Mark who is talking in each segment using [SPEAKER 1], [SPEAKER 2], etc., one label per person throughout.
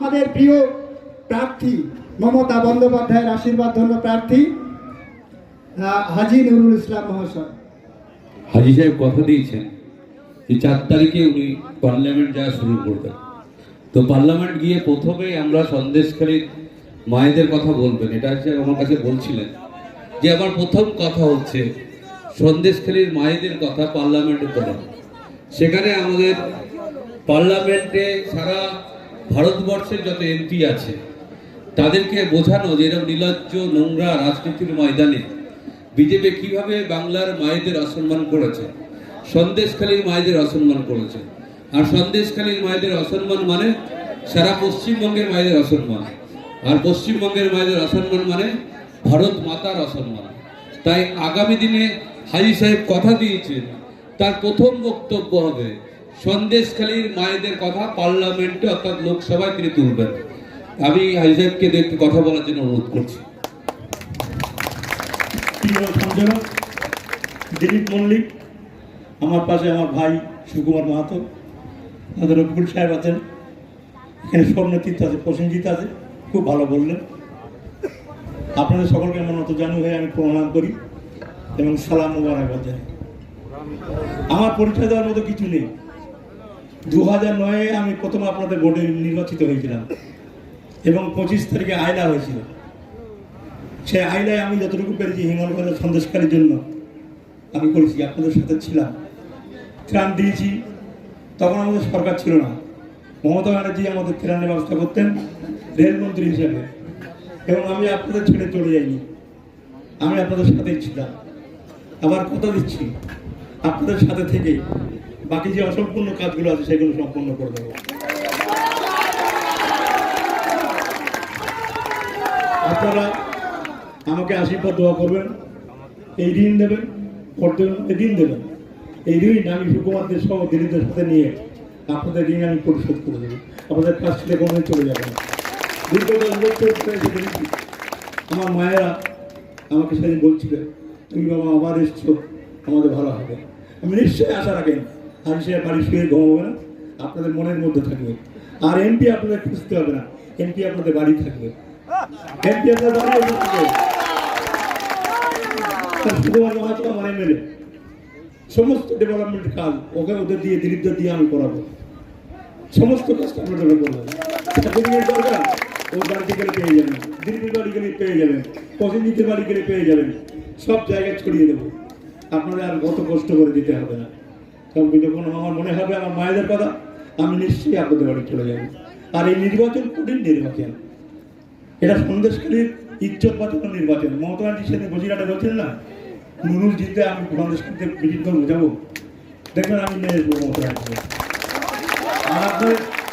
[SPEAKER 1] আমাদের প্রিয় প্রার্থী মমতা বন্দ্যোপাধ্যায়ের আশীর্বাদ ধন্য প্রার্থী হাজি নুরুল ইসলাম মহাশয়।
[SPEAKER 2] হাজি সাহেব কথা দিয়েছেন যে চার তারিখে উনি পার্লামেন্ট যাওয়া শুরু করবেন। তো পার্লামেন্ট গিয়ে প্রথমে আমরা সন্দেশখালীর মায়েদের কথা বলবেন, এটা হচ্ছে আমার কাছে বলছিলেন। যে আমার প্রথম কথা হচ্ছে, সন্দেশখালীর মায়েদের কথা পার্লামেন্টে তোলা সেখানে আমাদের পার্লামেন্টে সারা ভারতবর্ষের যত এমপি আছে, তাদেরকে বোঝানো যে এরকম নির্লজ্জ নোংরা রাজনীতির ময়দানে বিজেপি কীভাবে বাংলার মায়েদের অসম্মান করেছে, সন্দেশখালীর মায়েদের অসম্মান করেছে। আর সন্দেশখালীর মায়েদের অসম্মান মানে সারা পশ্চিমবঙ্গের মায়েদের অসম্মান। আর পশ্চিমবঙ্গের মায়েদের অসম্মান মানে ভারত মাতার অসম্মান। তাই আগামী দিনে হাজি সাহেব কথা দিয়েছেন, তার প্রথম বক্তব্য হবে সন্দেশখালীর মায়েদের কথা পার্লামেন্টে অর্থাৎ লোকসভায় তিনি তুলবেন। আমি সাহেবকে একটু কথা বলার জন্য অনুরোধ করছি।
[SPEAKER 3] দিলীপ মল্লিক, আমার পাশে আমার ভাই সুকুমার মাহাতো আমাদের রফিকুল সাহেব আছেন। এখানে সব নেতৃত্ব আছে, প্রসেনজিৎ আছে, খুব ভালো বললেন। আপনাদের সকলকে আমার মতো জানু হয়ে আমি প্রণাম করি এবং সালাম মোবারকবাদ জানাই। আমার পরিচয় দেওয়ার মতো কিছু নেই। দু হাজার নয়ে আমি প্রথম আপনাদের বোর্ডে নির্বাচিত হয়েছিলাম এবং পঁচিশ তারিখে আয়লা হয়েছিল। সে আইলায় আমি যতটুকু পেরেছি হিমালয়ের সন্দেশকারীর জন্য আমি করেছি, আপনাদের সাথে ছিলাম। ত্রাণ দিয়েছি, তখন আমাদের সরকার ছিল না। মমতা ব্যানার্জি আমাদের ত্রাণের ব্যবস্থা করতেন, রেলমন্ত্রী হিসেবে। এবং আমি আপনাদের ছেড়ে চলে যাইনি। আমি আপনাদের সাথেই ছিলাম। আবার কথা দিচ্ছি, আপনাদের সাথে থেকে বাকি যে অসম্পূর্ণ কাজগুলো আছে, সেগুলো সম্পূর্ণ করে দেবো। আপনারা আমাকে আশীর্বাদ দোয়া করবেন, এই ঋণ দেবেন করতে ঋণ দেবেন। এই ঋণ আমি সুকুমারদের সহ দিলীপদের সাথে নিয়ে আপনাদের ঋণ আমি পরিশোধ করে দেবো। আপনাদের কাছ থেকে কোনো চলে যাবে না। দীর্ঘ দশ বছর আমার মায়েরা আমাকে সেদিন বলছিলেন, তুমি বাবা আবার এসছো, আমাদের ভালো হবে। আমি নিশ্চয়ই আশা রাখেন। সে বাড়ি শুয়ে ঘুমাবো না। আপনাদের মনের মধ্যে থাকবে। আর এমপি আপনাদের খুঁজতে হবে না। এমপি আপনাদের বাড়ি থাকবে। এমপি আপনাদের এমএলএ সমস্ত ডেভেলপমেন্ট কাজ ওকে ওদের দিয়ে, দিলীপদের দিয়ে আমি করাবো। সমস্ত কাজটা আপনাদের করব গেলে পেয়ে যাবেন। পেয়ে যাবেন। বাড়ি পেয়ে যাবেন। সব জায়গায় ছড়িয়ে দেবো। আর কত কষ্ট করে দিতে হবে না। তখন যখন আমার মনে হবে? আমার মায়েদের কথা? আমি নিশ্চয়ই আপনাদের বাড়ি চলে যাব। আর এই নির্বাচন কঠিন নির্বাচন। এটা সন্দেশকারীর ইজ্জত বাঁচানোর নির্বাচন। মমতা ব্যানার্জি সেদিন বসিরহাটে বলছিলেন না, নুরুল জিততে আমি সন্দেশকারীদের মিটিং করে বোঝাবো দেখবেন আমি নিয়ে আসব মমতা ব্যানার্জি আর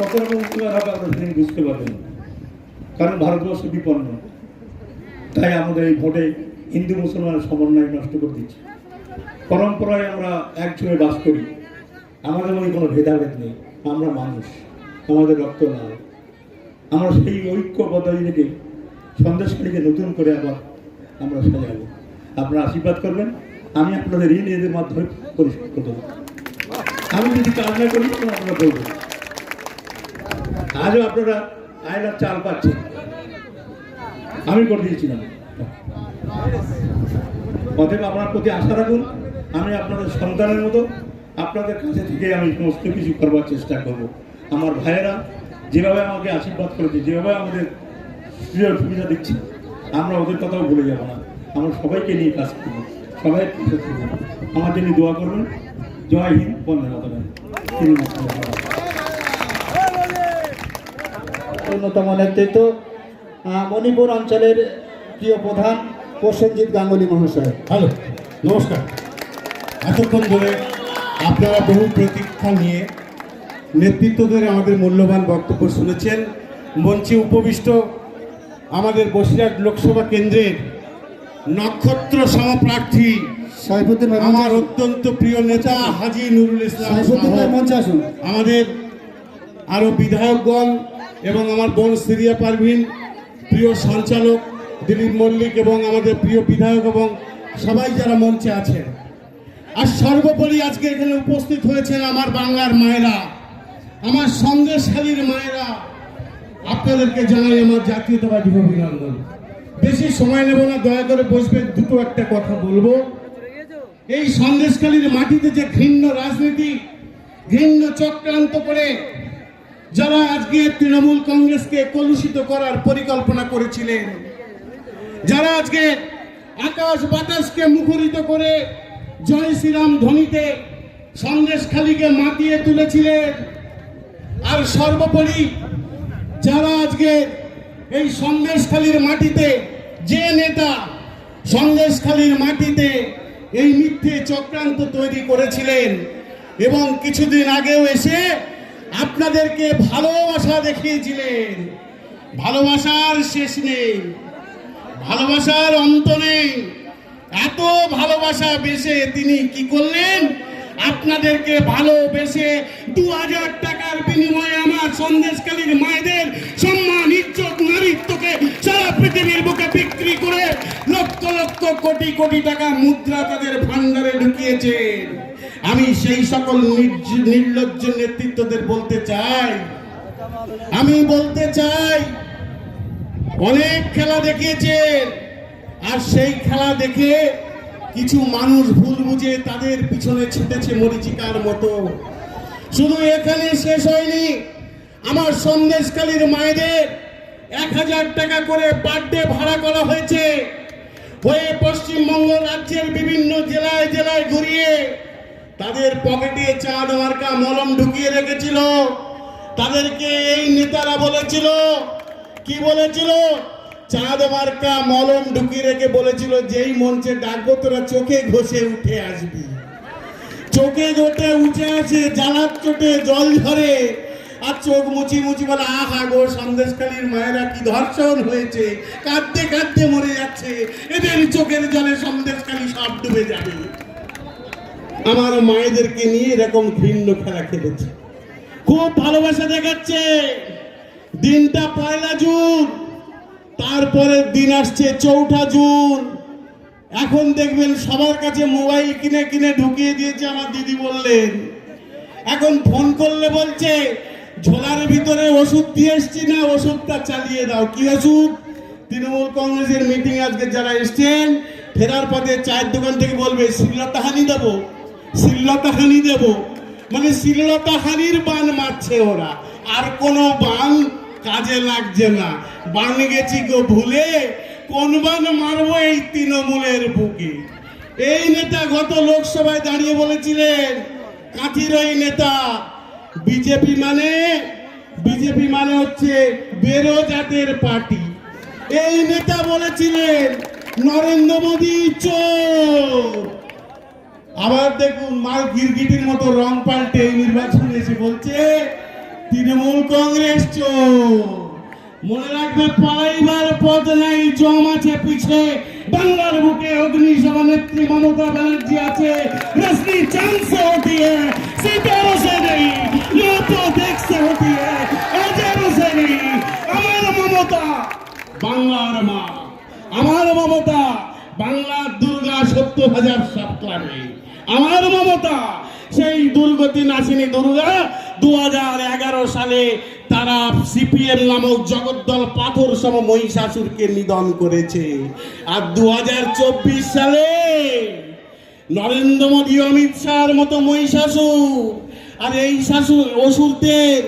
[SPEAKER 3] কত রকম উপকার হবে আপনার সেদিন বুঝতে পারবেন। কারণ ভারতবর্ষ বিপন্ন। তাই আমাদের এই ভোটে হিন্দু মুসলমানের সমন্বয় নষ্ট করে দিচ্ছে। পরম্পরায় আমরা একসঙ্গে বাস করি। আমাদের মনে কোনো ভেদাভেদ নেই। আমরা মানুষ। আমাদের রক্ত লাল। আমরা সেই ঐক্যবদ্ধ থেকে সন্দেশকারীকে নতুন করে আবার আমরা সাজাবো। আপনারা আশীর্বাদ করবেন। আমি আপনাদের ঋণ এদের মাধ্যমে পরিশোধ করে দেবো। আমি যদি কাজ না করি তখন আপনারা বলবেন। আজও আপনারা আয়লার চাল পাচ্ছেন। আমি করে দিয়েছিলাম। অতএব আপনার প্রতি আশা রাখুন। আমি আপনাদের সন্তানের মতো আপনাদের কাছে থেকে আমি সমস্ত কিছু করবার চেষ্টা করব। আমার ভাইয়েরা যেভাবে আমাকে আশীর্বাদ করেছে যেভাবে আমাদের সুযোগ সুবিধা দিচ্ছে আমরা ওদের কথাও ভুলে যাব না। আমরা সবাইকে নিয়ে কাজ করব সবাই পাশে থাকব আমার জন্য দোয়া করবেন। জয় হিন্দ মাতারাম।
[SPEAKER 1] অন্যতম নেতৃত্ব মণিপুর অঞ্চলের প্রিয় প্রধান প্রসেনজিৎ গাঙ্গুলি মহাশয়।
[SPEAKER 4] হ্যালো নমস্কার। এতক্ষণ ধরে আপনারা বহু প্রতীক্ষা নিয়ে নেতৃত্ব ধরে আমাদের মূল্যবান বক্তব্য শুনেছেন। মঞ্চে উপবিষ্ট আমাদের বসিরহাট লোকসভা কেন্দ্রের নক্ষত্র সমপ্রার্থী আমার অত্যন্ত প্রিয় নেতা হাজি নুরুল ইসলাম আমাদের আরও বিধায়কগণ এবং আমার বোন সিরিয়া পারভিন প্রিয় সঞ্চালক দিলীপ মল্লিক এবং আমাদের প্রিয় বিধায়ক এবং সবাই যারা মঞ্চে আছেন। আর সর্বোপরি আজকে এখানে উপস্থিত হয়েছেন আমার বাংলার মায়েরা, আমার সন্দেশখালীর মায়েরা। আপনাদেরকে জানাই আমার জাতীয়তাবাদী অভিনন্দন। বেশি সময় নেব না, দয়া করে বসবেন দুটো একটা কথা বলব। এই সন্দেশখালীর মাটিতে যে ঘৃণ্য রাজনীতি, ঘৃণ্য চক্রান্ত করে যারা আজকে তৃণমূল কংগ্রেসকে কলুষিত করার পরিকল্পনা করেছিলেন, যারা আজকে আকাশ বাতাসকে মুখরিত করে জয় শ্রীরাম ধ্বনিতে সন্দেশখালীকে মাতিয়ে তুলেছিলেন। আর সর্বোপরি যারা আজকে এই সন্দেশখালীর মাটিতে, যে নেতা সন্দেশখালীর মাটিতে এই মিথ্যে চক্রান্ত তৈরি করেছিলেন এবং কিছুদিন আগেও এসে আপনাদেরকে ভালোবাসা দেখিয়েছিলেন। ভালোবাসার শেষ নেই, ভালোবাসার অন্ত নেই। এত ভালোবাসা বেশে তিনি কি করলেন? আপনাদেরকে ভালোবেসে দু হাজার টাকার বিনিময়ে আমার সন্দেশকালীর মায়েদের সম্মান, ইজ্জত, নারীত্বকে সারা পৃথিবীর বুকে বিক্রি করে লক্ষ লক্ষ কোটি কোটি টাকা মুদ্রা তাদের ভান্ডারে ঢুকিয়েছেন আমি সেই সকল নির্লজ্জ নেতৃত্বদের বলতে চাই। আমি বলতে চাই, অনেক খেলা দেখিয়েছেন। আর সেই খেলা দেখে কিছু মানুষ ভুল বুঝে তাদের পিছনে ছুটেছে মরিচিকার মতো। শুধু এখানে শেষ হয়নি, আমার সন্দেশকালীর মায়েদের এক হাজার টাকা করে বার্থডে ভাড়া করা হয়েছে। হয়ে পশ্চিমবঙ্গ রাজ্যের বিভিন্ন জেলায় জেলায় ঘুরিয়ে তাদের পকেটে চাঁদ মার্কা মলম ঢুকিয়ে রেখেছিল। তাদেরকে এই নেতারা বলেছিল, কি বলেছিল? চাঁদ মার্কা মলম ঢুকিয়ে রেখে বলেছিল, যেই মঞ্চে ডাকবো তোরা চোখে ঘষে উঠে আসবি। চোখে জোটে উঠে আসে জ্বালার চোটে জল ঝরে আর চোখ মুচি মুচি বলে, আহা গো সন্দেশকালীর মায়েরা কি ধর্ষণ হয়েছে? কাঁদতে কাঁদতে মরে যাচ্ছে। এদের চোখের জলে সন্দেশকালী সব ডুবে যাবে। আমার মায়েদেরকে নিয়ে এরকম ঘৃণ্য খেলা খেলেছে। খুব ভালোবাসা দেখাচ্ছে। দিনটা পয়লা জুন। তারপরে দিন আসছে চৌঠা জুন। এখন দেখবেন সবার কাছে মোবাইল কিনে কিনে ঢুকিয়ে দিয়েছে আমার দিদি বললেন। এখন ফোন করলে বলছে, ঝোলার ভিতরে ওষুধ দিয়ে এসছি না, ওষুধটা চালিয়ে দাও। কি ওষুধ? তৃণমূল কংগ্রেসের মিটিং আজকে যারা এসছেন, ফেরার পথে চায়ের দোকান থেকে বলবে শ্রীলতা হানি দেবো শ্রীলতা হানি দেবো। মানে শ্রীলতা হানির বান মারছে ওরা। আর কোনো বান কাজে লাগছে না। বান গেছি গো ভুলে, কোন বান মারবো এই তৃণমূলের বুকে। এই নেতা গত লোকসভায় দাঁড়িয়ে বলেছিলেন, কাঁথির ওই নেতা, বিজেপি মানে বিজেপি মানে হচ্ছে বেরোজাতের পার্টি। এই নেতা বলেছিলেন, নরেন্দ্র মোদী, চোর! আবার দেখুন, মাল গিরগিটির মতো রং পাল্টে এই নির্বাচনে এসে বলছে তৃণমূল কংগ্রেস মনে রাখবে পালাইবার পথ নাই, জম আছে পিছে। বাংলার বুকে অগ্নিসভা নেত্রী মমতা ব্যানার্জি আছে। রশ্মি চান্স হতি সে নেই হতি সে নেই, আমার মমতা, বাংলার মা, আমার মমতা, বাংলার দুর্গা সত্তর হাজার সাত আমার মমতা, সেই দুর্গতি নাসিনী দুর্গা দু সালে তারা সিপিএম নামক জগদ্দল পাথর সম মহিষাসুরকে নিধন করেছে। আর দু হাজার চব্বিশ সালে নরেন্দ্র মোদী অমিত শাহর মতো মহিষাসুর। আর এই শাশুর অসুরদের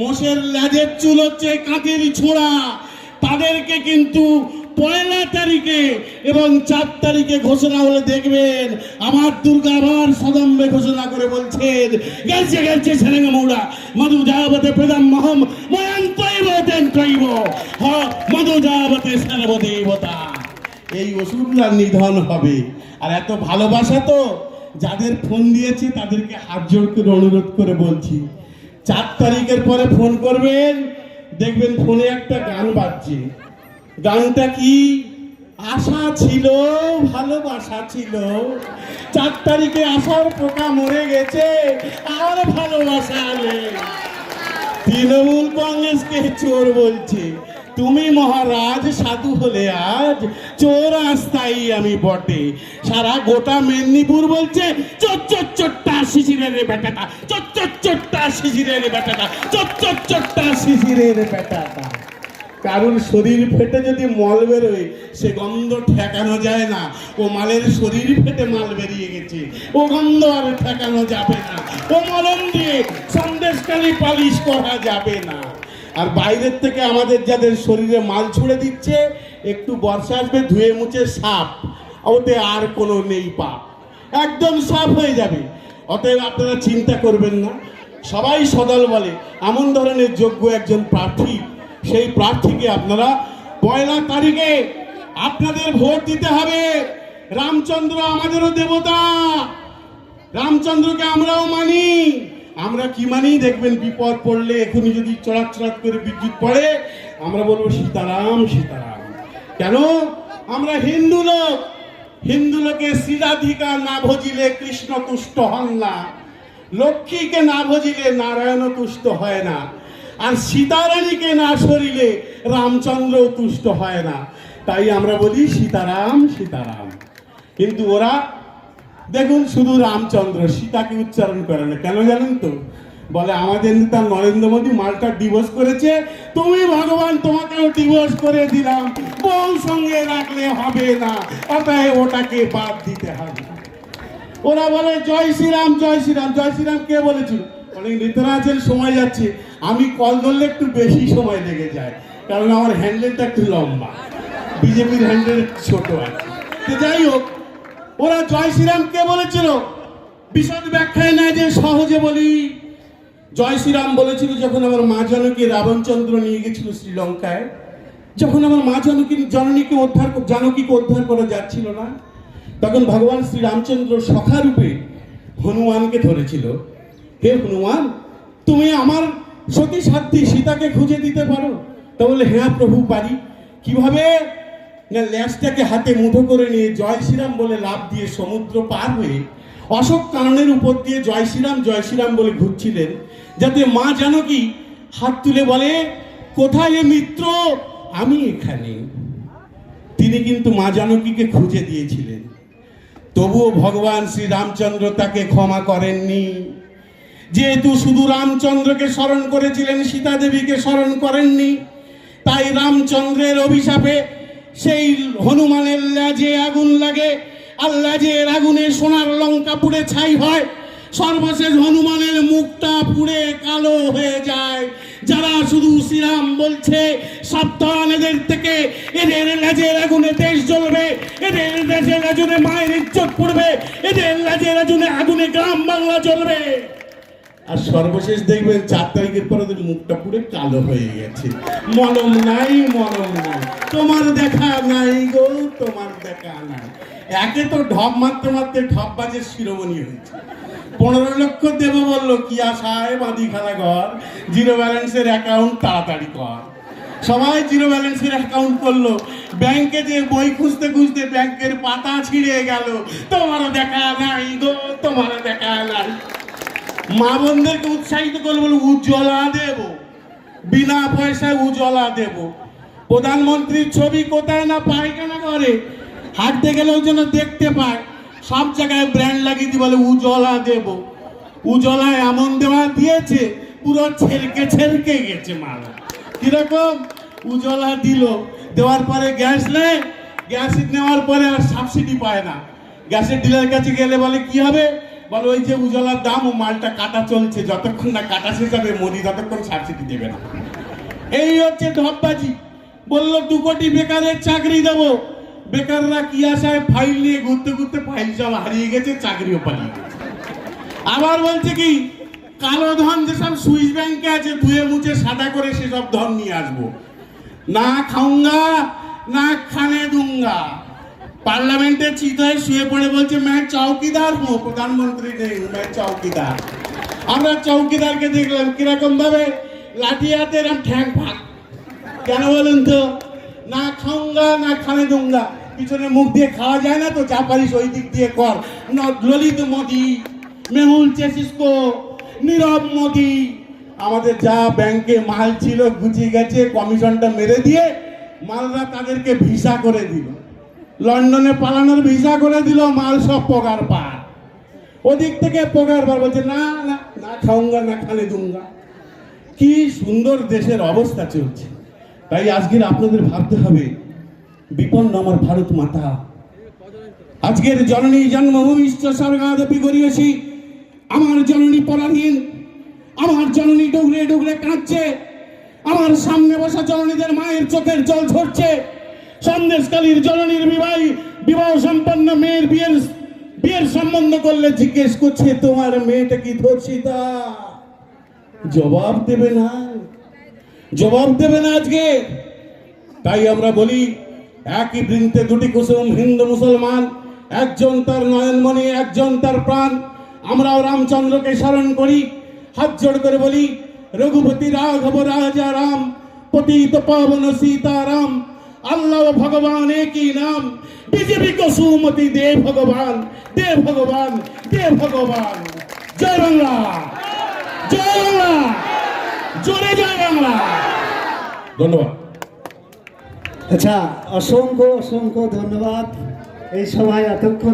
[SPEAKER 4] মোষের ল্যাজের চুল হচ্ছে কাঁচের ছোঁড়া। তাদেরকে কিন্তু পয়লা তারিখে এবং চার তারিখে ঘোষণা হলে দেখবেন আমার দুর্গা আবার সদম্বে ঘোষণা করে বলছেন গেছে গেছে ছেলেঙ্গা মৌড়া মধু যাবতে প্রদাম মহম, ময়ান তৈব তেন তৈব হ, মধু যাবতে সর্বদেবতা এই ওষুধরা নিধন হবে। আর এত ভালোবাসা তো যাদের ফোন দিয়েছি তাদেরকে হাত জোর করে অনুরোধ করে বলছি। চার তারিখের পরে ফোন করবেন, দেখবেন ফোনে একটা গান বাজছে। গানটা কি? আশা ছিল, ভালোবাসা ছিল। চার তারিখে আসার পোকা মরে গেছে, আর ভালোবাসা নেই। তৃণমূল কংগ্রেসকে চোর বলছে, তুমি মহারাজ, সাধু হলে আজ, চোর আস্তাই আমি বটে। সারা গোটা মেদিনীপুর বলছে, চোর চোর চোরটা শিশিরের বেটাটা, চোর চোর চোরটা শিশিরের বেটাটা, চোর চোর চোরটা শিশিরের বেটাটা। কারুর শরীর ফেটে যদি মল বেরোয়, সে গন্ধ ঠেকানো যায় না। ও মালের শরীর ফেটে মাল বেরিয়ে গেছে। ও গন্ধ আর ঠেকানো যাবে না। ও মলম দিয়ে সন্দেশকারী পালিশ করা যাবে না। আর বাইরের থেকে আমাদের যাদের শরীরে মাল ছুড়ে দিচ্ছে, একটু বর্ষা আসবে, ধুয়ে মুছে সাপ। ওতে আর কোনো নেই পাপ। একদম সাফ হয়ে যাবে। অতএব আপনারা চিন্তা করবেন না। সবাই সদল বলে। এমন ধরনের যোগ্য একজন প্রার্থী সেই প্রার্থীকে আপনারা পয়লা তারিখে আপনাদের ভোট দিতে হবে। রামচন্দ্র আমাদেরও দেবতা। রামচন্দ্রকে আমরাও মানি। আমরা কি মানি দেখবেন, বিপদ পড়লে এখনই যদি চড়াক চড়াক করে বিদ্যুৎ পড়ে, আমরা বলব সীতারাম সীতারাম। কেন? আমরা হিন্দু লোক। হিন্দু লোকে শ্রীরাধিকা না ভজিলে কৃষ্ণ তুষ্ট হন না। লক্ষ্মীকে না ভজিলে নারায়ণ তুষ্ট হয় না। আর সীতারানীকে না সরিলে রামচন্দ্র তুষ্ট হয় না। তাই আমরা বলি সীতারাম সীতারাম। কিন্তু ওরা, দেখুন শুধু রামচন্দ্র, সীতাকে উচ্চারণ করে না। কেন জানেন তো? বলে, আমাদের নেতা নরেন্দ্র মোদী মালটা ডিভোর্স করেছে। তুমি ভগবান, তোমাকেও ডিভোর্স করে দিলাম। বউ সঙ্গে রাখলে হবে না। অতএব ওটাকে বাদ দিতে হবে। ওরা বলে, জয় শ্রীরাম জয় শ্রীরাম। জয় শ্রীরাম কে বলেছিল? অনেক নেতারা সময় যাচ্ছে। আমি কল ধরলে একটু বেশি সময় লেগে যায়, কারণ আমার হ্যান্ডেলটা একটু লম্বা। বিজেপির হ্যান্ডেল ছোট আছে। তো যাই হোক, ওরা জয় শ্রীরাম কে বলেছিল? বিশদ ব্যাখ্যায় না যে সহজে বলি। জয় শ্রীরাম বলেছিল যখন আমার মা জনকে রাবণচন্দ্র নিয়ে গেছিল শ্রীলঙ্কায়। যখন আমার মা জনকী, জননীকে উদ্ধার জানকীকে উদ্ধার করা যাচ্ছিল না, তখন ভগবান শ্রী রামচন্দ্র সখারূপে হনুমানকে ধরেছিল। হে হনুমান, তুমি আমার সতী সাধ্যী সীতাকে খুঁজে দিতে পারো। তা বলে হ্যাঁ প্রভু পারি, কীভাবে না ল্যাসটাকে হাতে মুঠো করে নিয়ে জয় শ্রীরাম বলে লাভ দিয়ে সমুদ্র পার হয়ে অশোক কাননের উপর দিয়ে জয় শ্রীরাম জয় শ্রীরাম বলে ঘুরছিলেন, যাতে মা জানকী হাত তুলে বলে, কোথায় মিত্র? আমি এখানে। তিনি কিন্তু মা জানকীকে খুঁজে দিয়েছিলেন। তবুও ভগবান শ্রী রামচন্দ্র তাকে ক্ষমা করেননি। যেহেতু শুধু রামচন্দ্রকে স্মরণ করেছিলেন সীতা দেবীকে স্মরণ করেননি, তাই রামচন্দ্রের অভিশাপে সেই হনুমানের লাজে আগুন লাগে। আর লাজের আগুনে সোনার লঙ্কা পুড়ে ছাই হয়। সর্বশেষ হনুমানের মুখটা পুড়ে কালো হয়ে যায়। যারা শুধু শ্রীরাম বলছে, সাবধান এদের থেকে। এদের লাজের আগুনে দেশ জ্বলবে, এদের লাজের আগুনে মায়ের ইজ্জত পড়বে, এদের লাজের আগুনে আগুনে গ্রাম বাংলা জ্বলবে। আর সর্বশেষ দেখবেন চার তারিখের পরে ওদের মুখটা পুরো কালো হয়ে গেছে। মলম নাই মলম নাই। তোমার দেখা নাই গো, তোমার দেখা নাই। একে তো ঢপ মারতে মারতে ঢপ বাজের শিরোমণি হয়েছে। পনেরো লক্ষ দেবো বলল কি আশায় বাঁধি খানা ঘর। জিরো ব্যালেন্সের অ্যাকাউন্ট তাড়াতাড়ি কর। সবাই জিরো ব্যালেন্সের অ্যাকাউন্ট করল। ব্যাংকে যে বই খুঁজতে খুঁজতে ব্যাংকের পাতা ছিঁড়ে গেল। তোমারও দেখা নাই গো, তোমারও দেখা নাই। মা বোনদেরকে উৎসাহিত করব বলে, উজ্জ্বলা দেব। বিনা পয়সায় উজ্জ্বলা দেব। প্রধানমন্ত্রীর ছবি কোথায় না পায়খানা করে? হাঁটতে গেলেও যেন দেখতে পায়। সব জায়গায় ব্র্যান্ড লাগিয়ে দিয়ে বলে, উজ্জ্বলা দেব। উজ্জ্বলা এমন দেওয়া দিয়েছে, পুরো ছেলকে ছেলকে গেছে মালা। কীরকম? উজ্জ্বলা দিল। দেওয়ার পরে গ্যাস নেয়। গ্যাস নেওয়ার পরে আর সাবসিডি পায় না। গ্যাসের ডিলার কাছে গেলে বলে, কি হবে? বলে, ওই যে উজ্জ্বলার দাম, ও মালটা কাটা চলছে। যতক্ষণ না কাটা শেষ হবে, মোদি ততক্ষণ সাবসিডি দেবে না। এই হচ্ছে ঢপবাজি বলল, দু কোটি বেকারের চাকরি দেবো। বেকাররা কি আশায় ফাইল নিয়ে ঘুরতে ঘুরতে ফাইল সব হারিয়ে গেছে চাকরিও পালিয়ে গেছে। আবার বলছে কি, কালো ধন যেসব সুইস ব্যাংকে আছে, ধুয়ে মুছে সাদা করে সেসব ধন নিয়ে আসব। না খাউঙ্গা, না খানে দুঙ্গা পার্লামেন্টে চিত হয়ে শুয়ে পড়ে বলছে, मैं চৌকিদার হো প্রধানমন্ত্রী নেই मैं চৌকিদার আমরা চৌকিদারকে দেখলাম, কীরকম ভাবে লাঠি হাতে এরম ঠ্যাং ফাঁক। কেন বলুন তো? না খাউঙ্গা না খানে দুঙ্গা। পিছনে মুখ দিয়ে খাওয়া যায় না তো? যা পারিস ওই দিক দিয়ে কর। ললিত মোদি, মেহুল চেসিসকো, নীরব মোদি। আমাদের যা ব্যাংকে মাল ছিল, গুছিয়ে গেছে, কমিশনটা মেরে দিয়ে মালরা তাদেরকে ভিসা করে দিল। লন্ডনে পালানোর ভিসা করে দিল মাল সব পগার পার ওদিক থেকে পগার পার বলছে, না না না খাউঙ্গা না খালে দুঙ্গা। কি সুন্দর দেশের অবস্থা চলছে। তাই আজকের আপনাদের ভাবতে হবে, বিপন্ন আমার ভারত মাতা। আজকের জননী জন্মভূমি স্বর্গাদপি করিয়েছি আমার জননী পরাধীন, আমার জননী ডুগরে ডুগরে কাঁদছে, আমার সামনে বসা জননীদের মায়ের চোখের জল ঝরছে। সন্দেশকালীর জননীর বিবাহ বিবাহ সম্পন্ন মেয়ের বিয়ের বিয়ের সম্বন্ধ করলে জিজ্ঞেস করছে, তোমার মেয়েটা কি ধর্ষিতা? জবাব দেবে না। জবাব দেবে না আজকে। তাই আমরা বলি, একই বৃন্তে দুটি কুসুম হিন্দু মুসলমান, একজন তার নয়নমণি একজন তার প্রাণ। আমরাও রামচন্দ্রকে স্মরণ করি, হাত জোড় করে বলি, রঘুপতি রাঘব রাজা রাম, পতিত পাবন সীতারাম আল্লাহ ভগবান একই নাম। বিজেপি কসুমতি সুমতি, দে ভগবান দে ভগবান দে ভগবান। জয় বাংলা। জয় বাংলা। জোরে জয় বাংলা। ধন্যবাদ।
[SPEAKER 1] আচ্ছা অসংখ্য অসংখ্য ধন্যবাদ। এই সভায় এতক্ষণ